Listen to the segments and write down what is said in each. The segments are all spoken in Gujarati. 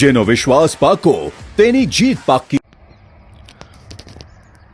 જેનો વિશ્વાસ પાકો તેની જીત પાકી.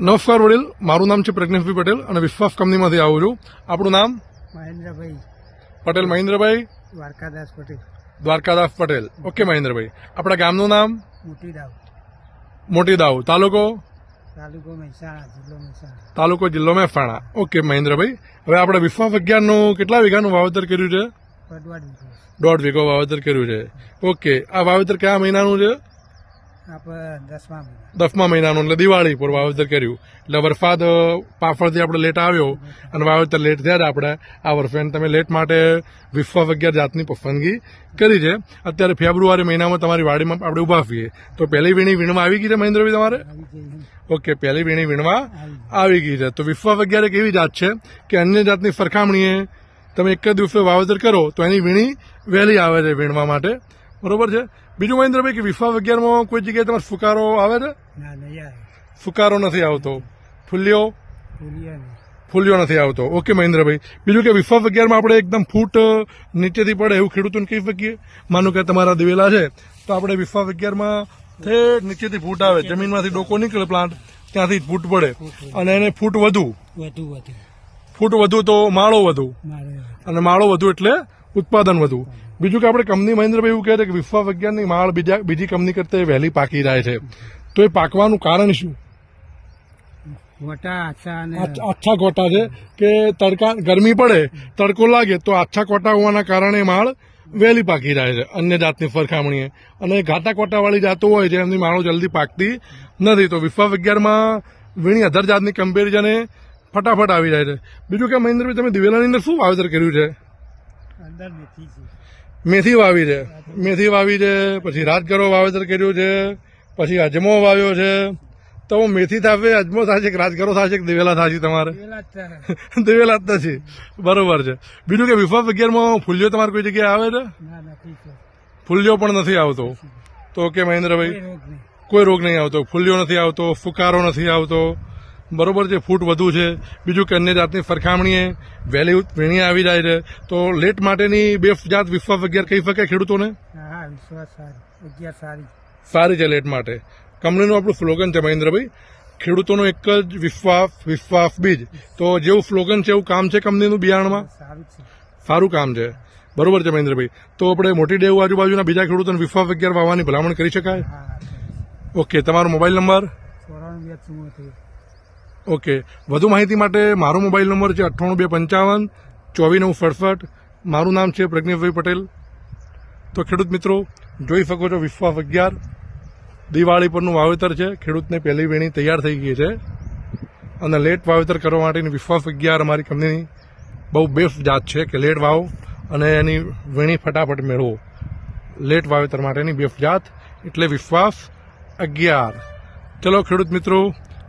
નમસ્કાર વડીલ મારું નામ છે પ્રજ્ઞેશભાઈ પટેલ અને વિશ્વાસ કંપનીમાંથી આવું છું. આપણું નામ? મહેન્દ્રભાઈ. પટેલ મહેન્દ્રભાઈ? દ્વારકાદાસ પટેલ. દ્વારકાદાસ પટેલ. ઓકે મહેન્દ્રભાઈ. આપણા ગામનું નામ? મોટી દાવ મોટી દાવ તાલુકો? તાલુકો મહેસાણા જિલ્લો મહેસાણા. તાલુકો જિલ્લો મહેસાણા. ઓકે મહેન્દ્રભાઈ. હવે આપણે વિશ્વાસ અગિયારનું કેટલા વીઘાનું વાવેતર કર્યું છે? દોઢ વીઘો વાવેતર કર્યું છે. ઓકે આ વાવેતર કયા મહિનાનું છે? દસમા મહિનાનું એટલે દિવાળી પર વાવેતર કર્યું. એટલે વરસાદ પાફળથી આપણે લેટ આવ્યો અને વાવેતર લેટ થયા જ આપણે. આ વર્ષે તમે લેટ માટે વિશ્વાસ અગિયાર જાતની પસંદગી કરી છે. અત્યારે ફેબ્રુઆરી મહિનામાં તમારી વાડીમાં આપણે ઊભા છીએ. તો પહેલી વીણી વીણવા આવી ગઈ છે મહેન્દ્રભાઈ તમારે? ઓકે પહેલી વીણી વીણવા આવી આવી ગઈ છે. તો વિશ્વાસ અગિયાર એક એવી જાત છે કે અન્ય જાતની સરખામણીએ તમે એક જ દિવસે વાવેતર કરો તો એની વીણી વહેલી આવે છે વીણવા માટે. બરોબર છે? બીજું મહેન્દ્રભાઈ કે વિશ્વાસ અગિયારમાં કોઈ જગ્યાએ તમારે ફુકારો આવે છે? ના ફુકારો નથી આવતો. ફૂલ્યો? ફૂલ્યો નથી આવતો. ઓકે મહેન્દ્રભાઈ. બીજું કે વિશ્વાસ અગિયારમાં આપણે એકદમ ફૂટ નીચેથી પડે એવું ખેડૂતોને કહી શકીએ? માનો કે તમારા દિવેલા છે તો આપણે વિશ્વાસ અગિયારમાં તે નીચેથી ફૂટ આવે. જમીનમાંથી ડોકો નીકળે પ્લાન્ટ ત્યાંથી ફૂટ પડે. અને એને ફૂટ વધુ. વધુ વધુ. ફૂટ વધુ તો માળો વધુ. અને માળો વધુ એટલે ઉત્પાદન વધુ. બીજું કે આપણે કંપની મહેન્દ્રભાઈ એવું કહે છે કે વિશ્વ વિજ્ઞાનની માળ બીજા બીજી કંપની કરતા વહેલી પાકી જાય છે. તો એ પાકવાનું કારણ શું? આછા કોટા છે કે તડકા ગરમી પડે તડકો લાગે તો આછા કોટા હોવાના કારણે માળ વહેલી પાકી જાય છે અન્ય જાતની સરખામણીએ અને ઘાટા કોટાવાળી જાતો હોય છે એમની માળો જલ્દી પાકતી નથી. તો વિશ્વ વિજ્ઞાનમાં વીણી અધર જાતની કમ્પેરિઝને ફટાફટ આવી જાય છે. બીજું કે મહેન્દ્રભાઈ તમે દિવેલાની અંદર શું વાવેતર કર્યું છે? અંદર મેથી છે. મેથી વાવી છે. મેથી વાવી છે પછી રાજગરો વાવેતર કર્યું છે પછી અજમો વાવ્યો છે. તો મેથી થાશે અજમો થશે કે રાજગરો થશે કે દિવેલા થશે તમારે? પેલા જ થાય. દિવેલા જ નથી. બરોબર છે. બીજું કે વિફા વિગેરમાં ફૂલ્યો તમારે કોઈ જગ્યાએ આવે છે? ના ફૂલ્યો પણ નથી આવતો. તો કે મહેન્દ્રભાઈ કોઈ રોગ નહીં આવતો. ફૂલ્યો નથી આવતો ફુકારો નથી આવતો. બરોબર છે ફૂટ વધુ છે. બીજું કે અન્ય જાતની સરખામણીએ વહેલી વીણી આવી જાય છે. તો લેટ માટેની બે જાત વિશ્વાસ અગિયાર કહી શકે ખેડૂતોને? હા હા વિશ્વાસ સારી. અગિયાર સારી. સારી છે લેટ માટે. કંપનીનું આપણું સ્લોગન છે મહેન્દ્રભાઈ. ખેડૂતોનો એક જ વિશ્વાસ વિશ્વાસ બીજ. તો જેવું સ્લોગન છે એવું કામ છે કંપનીનું બિયારણમાં? સારું કામ છે. બરોબર છે મહેન્દ્રભાઈ. તો આપણે મોટી ડેવ આજુબાજુના બીજા ખેડૂતોને વિશ્વાસ અગિયાર વાવવાની ભલામણ કરી શકાય? ઓકે તમારો મોબાઈલ નંબર? ચોરાણું ઓકે. વધુ માહિતી માટે મારો મોબાઈલ નંબર છે અઠ્ઠાણું બે પંચાવન ચોવીસ નવ સડસઠ. મારું નામ છે પ્રજ્ઞેશભાઈ પટેલ. તો ખેડૂત મિત્રો, જોઈ શકો છો વિશ્વાસ અગિયાર. દિવાળી પરનું વાવેતર છે. ખેડૂતને પહેલી વેણી તૈયાર થઈ ગઈ છે. અને લેટ વાવેતર કરવા માટેની વિશ્વાસ અગિયાર અમારી કંપનીની બહુ બેસ્ટ જાત છે કે લેટ વાવો અને એની વેણી ફટાફટ મેળવો. લેટ વાવેતર માટેની બેસ્ટ જાત એટલે વિશ્વાસ અગિયાર. ચલો ખેડૂત મિત્રો